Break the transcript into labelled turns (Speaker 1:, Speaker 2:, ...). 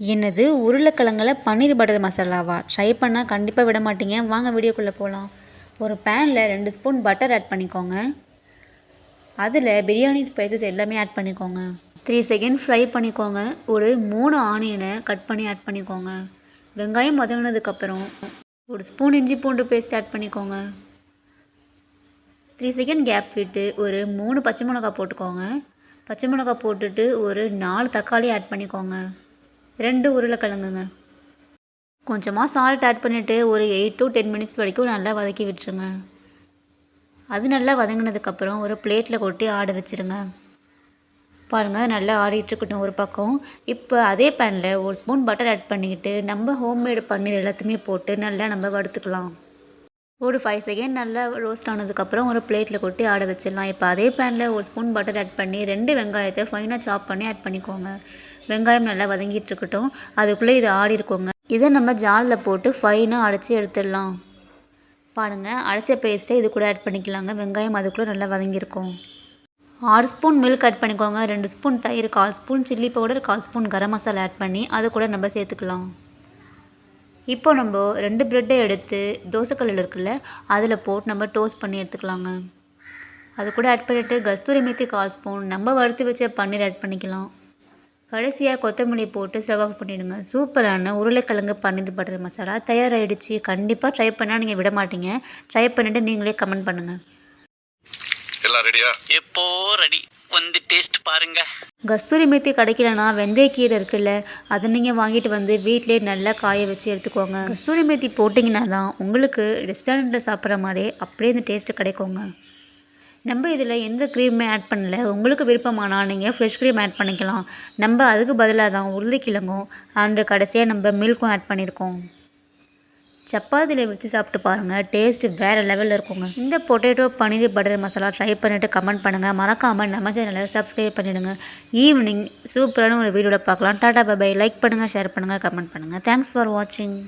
Speaker 1: என்னது உருளைக்கிழங்குல பன்னீர் butter மசாலாவா? Try பண்ணால் கண்டிப்பாக விட மாட்டீங்க. வாங்க வீடியோக்குள்ளே போகலாம் ஒரு பேனில் ரெண்டு ஸ்பூன் பட்டர் ஆட் பண்ணிக்கோங்க. அதில் பிரியாணி ஸ்பைசஸ் எல்லாமே ஆட் பண்ணிக்கோங்க. த்ரீ செகண்ட் ஃப்ரை பண்ணிக்கோங்க. ஒரு மூணு ஆனியனை கட் பண்ணி ஆட் பண்ணிக்கோங்க. வெங்காயம் வதங்கினதுக்கப்புறம் ஒரு ஸ்பூன் இஞ்சி பூண்டு பேஸ்ட் ஆட் பண்ணிக்கோங்க. த்ரீ செகண்ட் கேப் விட்டு ஒரு மூணு பச்சை மிளகா போட்டுக்கோங்க. பச்சை மிளகா போட்டுட்டு ஒரு நாலு தக்காளி ஆட் பண்ணிக்கோங்க. ரெண்டு உருளைக்கிழங்குங்க. கொஞ்சமாக சால்ட் ஆட் பண்ணிவிட்டு ஒரு எயிட் டு டென் மினிட்ஸ் வரைக்கும் நல்லா வதக்கி விட்டுருங்க. அது நல்லா வதங்கினதுக்கப்புறம் ஒரு பிளேட்டில் கொட்டி ஆட வச்சுருங்க. பாருங்கள் நல்லா ஆடிட்டுருக்கட்டும் ஒரு பக்கம். இப்போ அதே பேனில் ஒரு ஸ்பூன் பட்டர் ஆட் பண்ணிக்கிட்டு நம்ம ஹோம்மேடு பன்னீர் எல்லாத்தையுமே போட்டு நல்லா நம்ம வறுத்துக்கலாம். ஒரு ஃபைவ் செகண்ட் நல்லா ரோஸ்ட் ஆனதுக்கப்புறம் ஒரு பிளேட்டில் கொட்டி ஆட வச்சிடலாம். இப்போ அதே பேனில் ஒரு ஸ்பூன் பட்டர் ஆட் பண்ணி ரெண்டு வெங்காயத்தை ஃபைனாக சாப் பண்ணி ஆட் பண்ணிக்கோங்க. வெங்காயம் நல்லா வதங்கிட்டு இருக்கட்டும். அதுக்குள்ளே இது ஆடி இருக்கோங்க. இதை நம்ம ஜாலில் போட்டு ஃபைனாக அடைச்சி எடுத்துடலாம். பாருங்கள் அடைச்ச பேஸ்ட்டை இது கூட ஆட் பண்ணிக்கலாங்க. வெங்காயம் அதுக்குள்ளே நல்லா வதங்கியிருக்கும். ஆறு ஸ்பூன் மில்க் ஆட் பண்ணிக்கோங்க. ரெண்டு ஸ்பூன் தயிர் கால் ஸ்பூன் சில்லி பவுடர் கால் ஸ்பூன் கரம் மசாலா ஆட் பண்ணி அது கூட நம்ம சேர்த்துக்கலாம். இப்போ நம்ம ரெண்டு ப்ரெட்டை எடுத்து தோசைக்கல்லில் இருக்குல்ல அதில் போட்டு நம்ம டோஸ்ட் பண்ணி எடுத்துக்கலாங்க. அது கூட ஆட் பண்ணிவிட்டு கஸ்தூரி மேத்தி கால் ஸ்பூன் நம்ம வறுத்து வச்ச பன்னீர் ஆட் பண்ணிக்கலாம். கடைசியாக கொத்தமல்லி போட்டு ஸ்டவ் ஆஃப் பண்ணிவிடுங்க சூப்பரான உருளைக்கிழங்கு பன்னீர் பட்டர் மசாலா தயாராகிடுச்சு கண்டிப்பாக ட்ரை பண்ணால் நீங்கள் விட மாட்டீங்க. ட்ரை பண்ணிவிட்டு நீங்களே கமெண்ட் பண்ணுங்கள்
Speaker 2: எல்லாம் ரெடியா
Speaker 3: எப்போ ரெடி வந்து டேஸ்ட் பாருங்க.
Speaker 1: கஸ்தூரி மேத்தி கிடைக்கலனா வெந்தயக்கீரை இருக்குல்ல அதை நீங்கள் வாங்கிட்டு வந்து வீட்டிலே நல்லா காய வச்சு எடுத்துக்கோங்க. கஸ்தூரி மேத்தி போட்டிங்கன்னா தான் உங்களுக்கு ரெஸ்டாரண்ட்டில் சாப்பிட்ற மாதிரி அப்படியே இந்த டேஸ்ட்டு கிடைக்குங்க. நம்ம இதில் எந்த க்ரீமே ஆட் பண்ணல. உங்களுக்கு விருப்பமானால் நீங்கள் ஃப்ரெஷ் க்ரீம் ஆட் பண்ணிக்கலாம். நம்ம அதுக்கு பதிலாக தான் உருளைக்கிழங்கும் அண்டு கடைசியாக நம்ம மில்க்கும் ஆட் பண்ணியிருக்கோம் சப்பாத்தியில் வச்சு சாப்பிட்டு பாருங்கள் டேஸ்ட்டு வேறு லெவலில் இருக்குங்க. இந்த potato paneer butter masala try பண்ணிவிட்டு கமெண்ட் பண்ணுங்கள் மறக்காமல் நம்ம சேனலை சப்ஸ்கிரைப் பண்ணிவிடுங்க ஈவினிங் சூப்பரான ஒரு வீடியோவில் பார்க்கலாம். டாடா பை லைக் பண்ணுங்கள் ஷேர் பண்ணுங்கள் கமெண்ட் பண்ணுங்கள் தேங்க்ஸ் ஃபார் வாட்சிங்